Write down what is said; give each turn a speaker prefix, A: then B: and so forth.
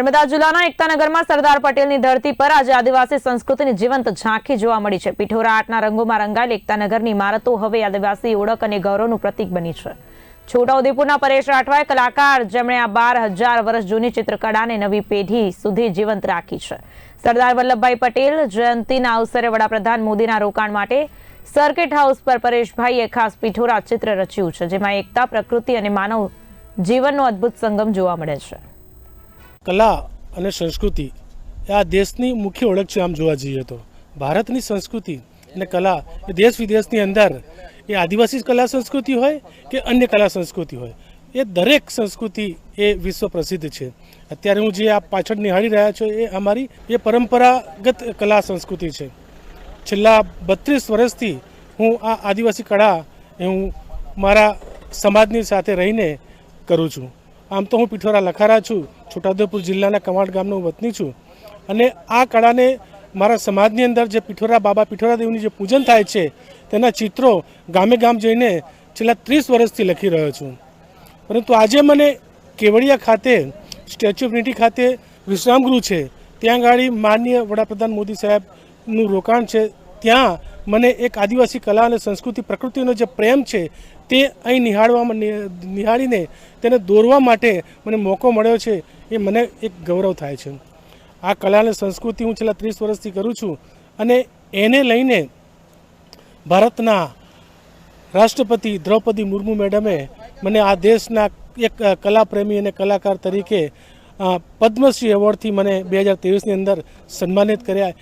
A: નર્મદા જિલ્લાના એકતાનગરમાં સરદાર પટેલની ધરતી પર આજે આદિવાસી સંસ્કૃતિની જીવંત ઝાંખી જોવા મળી છે. પીઠોરા આર્ટના રંગોમાં રંગાયેલ એકતાનગરની ઇમારતો હવે આદિવાસી ઓળખ અને ગૌરવનું પ્રતીક બની છે. છોટાઉદેપુરના પરેશ રાઠવાએ કલાકાર જેમણે આ બાર હજાર વર્ષ જૂની ચિત્રકળાને નવી પેઢી સુધી જીવંત રાખી છે. સરદાર વલ્લભભાઈ પટેલ જયંતિના અવસરે વડાપ્રધાન મોદીના રોકાણ માટે સર્કિટ હાઉસ પર પરેશભાઈએ ખાસ પિઠોરા ચિત્ર રચ્યું છે, જેમાં એકતા, પ્રકૃતિ અને માનવ જીવનનો અદ્ભુત સંગમ જોવા મળે છે.
B: કલા અને સંસ્કૃતિ એ આ દેશની મુખ્ય ઓળખ છે આમ જોવા જઈએ તો. ભારતની સંસ્કૃતિ અને કલા એ દેશ વિદેશની અંદર એ આદિવાસી કલા સંસ્કૃતિ હોય કે અન્ય કલા સંસ્કૃતિ હોય, એ દરેક સંસ્કૃતિ એ વિશ્વ પ્રસિદ્ધ છે. અત્યારે હું જે આ પાછળ નિહાળી રહ્યા છું એ અમારી એ પરંપરાગત કલા સંસ્કૃતિ છે. છેલ્લા બત્રીસ વર્ષથી હું આ આદિવાસી કળા હું મારા સમાજની સાથે રહીને કરું છું. આમ તો હું પિઠોરા લખારા છું, છોટાઉદેપુર જિલ્લાના કમાડ ગામનો વતની છું. અને આ કળાને મારા સમાજની અંદર જે પિઠોરા બાબા પીઠોરા દેવની જે પૂજન થાય છે, તેના ચિત્રો ગામે ગામ જઈને છેલ્લા ત્રીસ વર્ષથી લખી રહ્યો છું. પરંતુ આજે મને કેવડિયા ખાતે, સ્ટેચ્યુ ઓફ યુનિટી ખાતે વિશ્રામગૃહ છે. ત્યાં ગાડી માનનીય વડાપ્રધાન મોદી સાહેબનું રોકાણ છે. ત્યાં મને એક આદિવાસી કલા અને સંસ્કૃતિ પ્રકૃતિનો જે પ્રેમ છે તે અહીં નિહાળવામાં નિહાળીને તેને દોરવા માટે મને મોકો મળ્યો છે એ મને એક ગૌરવ થાય છે. આ કલા અને સંસ્કૃતિ હું છેલ્લા ત્રીસ વર્ષથી કરું છું અને એને લઈને ભારતના રાષ્ટ્રપતિ દ્રૌપદી મુર્મુ મેડમે મને આ દેશના એક કલાપ્રેમી અને કલાકાર તરીકે પદ્મશ્રી એવોર્ડથી મને બે હજાર તેવીસની અંદર સન્માનિત કર્યા.